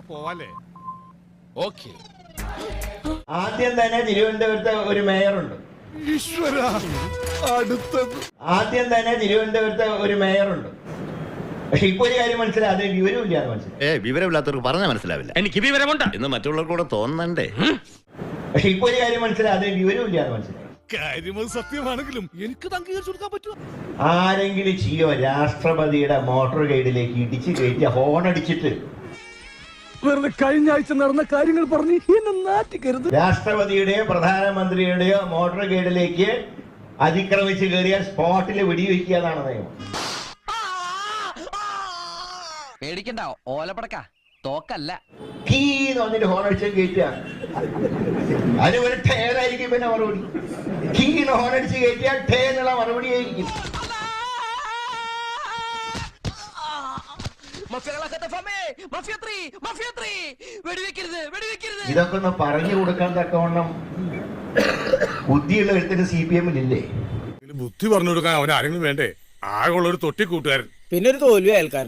പോവാല്ലേ? Okay. ആദ്യം തന്നെ തിരുവനന്തപുരത്ത് ഒരു മേയറുണ്ട്. ഈശ്വര അടുത്തത് ആദ്യം തന്നെ തിരുവനന്തപുരത്ത് ഒരു മേയറുണ്ട്. പക്ഷെ ഇപ്പൊ ഒരു കാര്യം മനസ്സിലായി അതിന് വിവരമില്ല എന്ന് മനസ്സിലായി. ഏ വിവരമില്ലാത്തവർക്ക് പറഞ്ഞാൽ മനസ്സിലാവില്ല. എനിക്ക് വിവരമുണ്ട്. എന്ന് മറ്റുള്ളവർക്ക് കൂടെ തോന്നണ്ടേ? പക്ഷെ ഇപ്പൊ ഒരു കാര്യം മനസ്സിലായി അതിന് വിവരമില്ല എന്ന് മനസ്സിലായി. കാര്യം സത്യമാണെങ്കിലും എനിക്ക് അംഗീകരിച്ചു കൊടുക്കാൻ പറ്റുമോ? ആരെങ്കിലും ചെയ്യോ രാഷ്ട്രപതിയുടെ മോട്ടോർ ഗൈഡിലേക്ക് ഇടിച്ചു കയറ്റി ഹോൺ അടിച്ചിട്ട് വെറുതെ കഴിഞ്ഞ ആഴ്ച നടന്ന കാര്യങ്ങൾ പറഞ്ഞ് എന്നെ നാട്ടിക്കരുത് രാഷ്ട്രപതിയുടെയോ പ്രധാനമന്ത്രിയുടെയോ മോട്ടോർ ഗൈഡിലേക്ക് അതിക്രമിച്ച് കയറിയ സ്പോട്ടിൽ വെടിവെക്കുക എന്നാണ് നിയമം. പേടിക്കണ്ട ഓലപ്പടക്ക. തോക്കല്ല. കീ എന്ന് പറഞ്ഞിട്ട് ഹോൺ അടിച്ച് കയറ്റുക അതിന് ഒരു ടയറായിരിക്കും പിന്നെ മറുപടി. കീ എന്ന് ഹോൺ അടിച്ച് കയറ്റിയാൽ ടേ എന്നുള്ള മറുപടി ആയിരിക്കും വെടിവെക്കരുത് വെടിവെക്കരുത്. ഇതൊക്കെ ഒന്ന് പറഞ്ഞു കൊടുക്കാൻ തക്കവണ്ണം ബുദ്ധിയുള്ള എഴുത്തിന് സി പി എമ്മിലില്ലേ? ഇല്ലേ ബുദ്ധി പറഞ്ഞു കൊടുക്കാൻ അവൻ ആരെങ്കിലും വേണ്ടേ? ആകെയുള്ള ഒരു തൊട്ടിക്കൂട്ടുകാരൻ. പിന്നെ ഒരു തോൽവി അയൽക്കാരൻ.